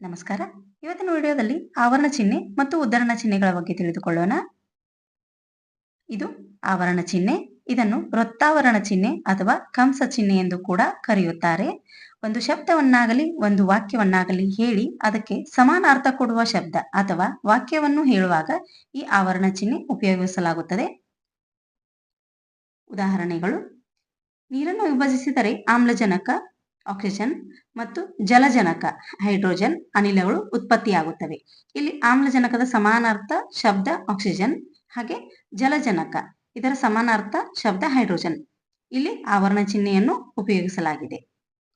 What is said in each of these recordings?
ನಮಸ್ಕಾರ. ಇವತ್ತಿನ ವಿಡಿಯೋದಲ್ಲಿ ಆವರಣ ಚಿಹ್ನೆ ಮತ್ತು ಉದ್ಧರಣ ಚಿಹ್ನೆಗಳ ಬಗ್ಗೆ ತಿಳಿದುಕೊಳ್ಳೋಣ. ಇದು ಆವರಣ ಚಿಹ್ನೆ ಇದನ್ನು ವೃತ್ತಾವರಣ ಚಿಹ್ನೆ ಅಥವಾ ಕಂಸ ಚಿಹ್ನೆ ಎಂದು ಕೂಡ ಕರೆಯುತ್ತಾರೆ. ಒಂದು ಶಬ್ದವನ್ನಾಗಲಿ, ಒಂದು ವಾಕ್ಯವನ್ನಾಗಲಿ ಹೇಳಿ ಅದಕ್ಕೆ ಸಮಾನ ಅರ್ಥ ಕೊಡುವ ಶಬ್ದ ಅಥವಾ ವಾಕ್ಯವನ್ನು ಹೇಳುವಾಗ ಈ ಆವರಣ ಚಿಹ್ನೆ ಉಪಯೋಗಿಸಲಾಗುತ್ತದೆ. ಉದಾಹರಣೆಗಳು. ನೀರನ್ನು ವಿಭಜಿಸಿದರೆ ಆಮ್ಲಜನಕ ಆಕ್ಸಿಜನ್ ಮತ್ತು ಜಲಜನಕ ಹೈಡ್ರೋಜನ್ ಅನಿಲಗಳು ಉತ್ಪತ್ತಿಯಾಗುತ್ತವೆ. ಇಲ್ಲಿ ಆಮ್ಲಜನಕದ ಸಮಾನಾರ್ಥ ಶಬ್ದ ಆಕ್ಸಿಜನ್ ಹಾಗೆ ಜಲಜನಕ, ಇದರ ಸಮಾನಾರ್ಥ ಶಬ್ದ ಹೈಡ್ರೋಜನ್ ಇಲ್ಲಿ ಆವರಣ ಚಿಹ್ನೆಯನ್ನು ಉಪಯೋಗಿಸಲಾಗಿದೆ.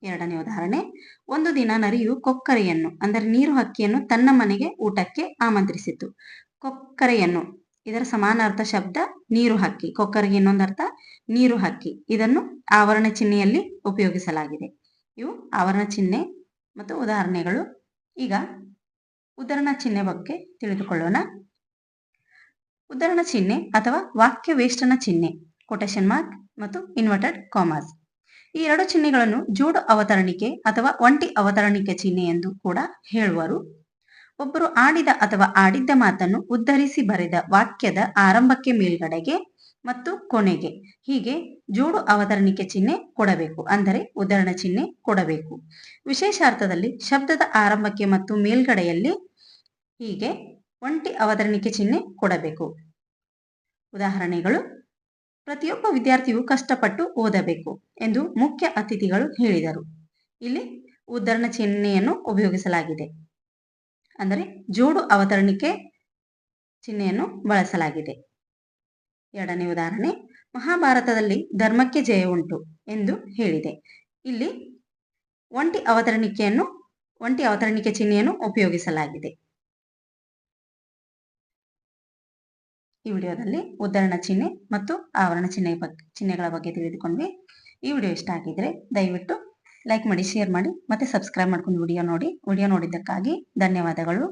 ಎರಡನೇ ಉದಾಹರಣೆ, ಒಂದು ದಿನ ನರಿಯು ಕೊಕ್ಕರೆಯನ್ನು, ಅಂದರೆ ನೀರು ಹಕ್ಕಿಯನ್ನು ತನ್ನ ಮನೆಗೆ ಊಟಕ್ಕೆ ಆಮಂತ್ರಿಸಿತು. ಕೊಕ್ಕರೆಯನ್ನು, ಇದರ ಸಮಾನಾರ್ಥ ಶಬ್ದ ನೀರು ಹಕ್ಕಿ. ಕೊಕ್ಕರೆಗೆ ಇನ್ನೊಂದರ್ಥ ನೀರು ಹಕ್ಕಿ. ಇದನ್ನು ಆವರಣ ಚಿಹ್ನೆಯಲ್ಲಿ ಉಪಯೋಗಿಸಲಾಗಿದೆ. ಇವು ಆವರಣ ಚಿಹ್ನೆ ಮತ್ತು ಉದಾಹರಣೆಗಳು. ಈಗ ಉದಾಹರಣ ಚಿಹ್ನೆ ಬಗ್ಗೆ ತಿಳಿದುಕೊಳ್ಳೋಣ. ಉದಾಹರಣ ಚಿಹ್ನೆ ಅಥವಾ ವಾಕ್ಯ ವೇಷ್ಟನ ಚಿಹ್ನೆ ಕೊಟೇಶನ್ ಮಾರ್ಕ್ ಮತ್ತು ಇನ್ವರ್ಟೆಡ್ ಕಾಮರ್ಸ್ ಈ ಎರಡು ಚಿಹ್ನೆಗಳನ್ನು ಜೋಡು ಅವತರಣಿಕೆ ಅಥವಾ ಒಂಟಿ ಅವತರಣಿಕೆ ಚಿಹ್ನೆ ಎಂದು ಕೂಡ ಹೇಳುವರು. ಒಬ್ಬರು ಆಡಿದ ಅಥವಾ ಆಡಿದ್ದ ಮಾತನ್ನು ಉದ್ಧರಿಸಿ ಬರೆದ ವಾಕ್ಯದ ಆರಂಭಕ್ಕೆ ಮೇಲ್ಗಡೆಗೆ ಮತ್ತು ಕೊನೆಗೆ. ಹೀಗೆ ಜೋಡು ಅವತರಣಿಕೆ ಚಿಹ್ನೆ ಕೊಡಬೇಕು. ಅಂದರೆ ಉದಾಹರಣ ಚಿಹ್ನೆ ಕೊಡಬೇಕು. ವಿಶೇಷಾರ್ಥದಲ್ಲಿ ಶಬ್ದದ ಆರಂಭಕ್ಕೆ ಮತ್ತು ಮೇಲ್ಗಡೆಯಲ್ಲಿ ಹೀಗೆ ಒಂಟಿ ಅವತರಣಿಕೆ ಚಿಹ್ನೆ ಕೊಡಬೇಕು. ಉದಾಹರಣೆಗಳು, ಪ್ರತಿಯೊಬ್ಬ ವಿದ್ಯಾರ್ಥಿಯು ಕಷ್ಟಪಟ್ಟು ಓದಬೇಕು ಎಂದು ಮುಖ್ಯ ಅತಿಥಿಗಳು ಹೇಳಿದರು. ಇಲ್ಲಿ ಉದಾಹರಣ ಚಿಹ್ನೆಯನ್ನು ಉಪಯೋಗಿಸಲಾಗಿದೆ. ಅಂದರೆ ಜೋಡು ಅವತರಣಿಕೆ ಚಿಹ್ನೆಯನ್ನು ಬಳಸಲಾಗಿದೆ. ಎರಡನೇ ಉದಾಹರಣೆ, ಮಹಾಭಾರತದಲ್ಲಿ ಧರ್ಮಕ್ಕೆ ಜಯ ಉಂಟು ಎಂದು ಹೇಳಿದೆ. ಇಲ್ಲಿ ಒಂಟಿ ಅವತರಣಿಕೆಯನ್ನು, ಒಂಟಿ ಅವತರಣಿಕೆ ಚಿಹ್ನೆಯನ್ನು ಉಪಯೋಗಿಸಲಾಗಿದೆ. ಈ ವಿಡಿಯೋದಲ್ಲಿ ಉದ್ದರಣ ಚಿಹ್ನೆ ಮತ್ತು ಆವರಣ ಚಿಹ್ನೆ ಬಗ್ಗೆ ಚಿಹ್ನೆಗಳ ಬಗ್ಗೆ ತಿಳಿದುಕೊಂಡ್ವಿ. ಈ ವಿಡಿಯೋ ಇಷ್ಟ ಆಗಿದ್ರೆ ದಯವಿಟ್ಟು ಲೈಕ್ ಮಾಡಿ, ಶೇರ್ ಮಾಡಿ, ಮತ್ತೆ ಸಬ್ಸ್ಕ್ರೈಬ್ ಮಾಡ್ಕೊಂಡು ವಿಡಿಯೋ ನೋಡಿ. ವಿಡಿಯೋ ನೋಡಿದ್ದಕ್ಕಾಗಿ ಧನ್ಯವಾದಗಳು.